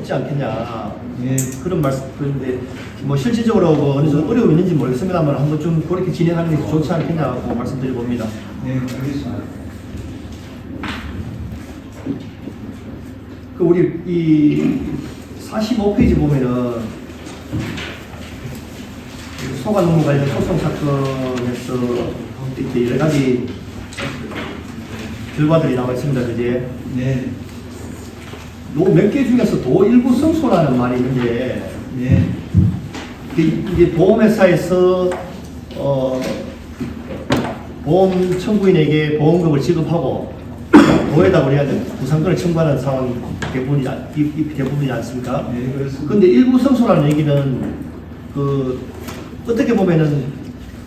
없지 않겠냐 예. 그런 말씀 그런데 뭐 실질적으로 뭐 어느 정도 어려움이 있는지 모르겠습니다만 한번 좀 그렇게 진행하는 게 좋지 않겠냐고 말씀드려 봅니다. 네, 알겠습니다. 그 우리 이 45페이지 보면은 소관 농무 관련 소송 사건에서 이렇게 여러 가지 결과들이 나와 있습니다. 그제 네, 몇 개 중에서 도 일부 승소라는 말이 있는데 네, 그 이제 보험회사에서 어, 보험 청구인에게 보험금을 지급하고 도에다 우리가 부상권을 청구하는 상황이 대부분이지, 않- 이- 이 대부분이지 않습니까? 네, 그렇습니다. 근데 일부 성소라는 얘기는 그 어떻게 보면은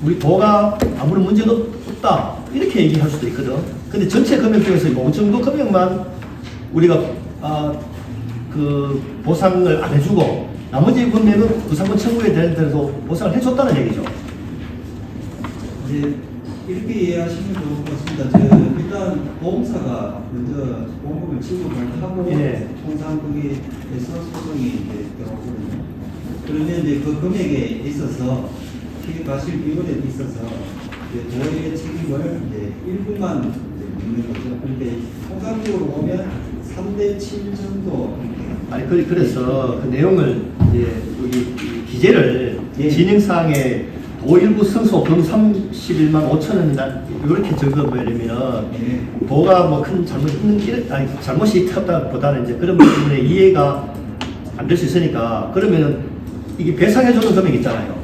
우리 도가 아무런 문제도 없다 이렇게 얘기할 수도 있거든. 근데 전체 금액 중에서 뭐 어느 정도 금액만 우리가 아그 보상을 안 해주고 나머지 금액은 부상권 청구에 대한 대해서 보상을 해줬다는 얘기죠. 이제 이렇게 이해하시면 좋을 것 같습니다. 저 일단 보험사가 먼저 보험금을 지급을 하고 예. 통상 거기에서 소송이 이제 들어오거든요. 그러면 이제 그 금액에 있어서 피해 가실 비율에 있어서 이제 도의의 책임을 이제 일부만 이제 묻는 거죠. 그런데 통상적으로 보면 3대 7 정도 아니 그- 그래서 그 내용을 이제 여기 이 기재를 예. 진행사항에 도 일부 승소 금 31만 5천 원 이렇게 적어버리면 예. 도가 뭐 큰 잘못 있는 아니 잘못이 있다보다는 이제 그런 부분에 이해가 안 될 수 있으니까 그러면은 이게 배상해주는 금액 있잖아요.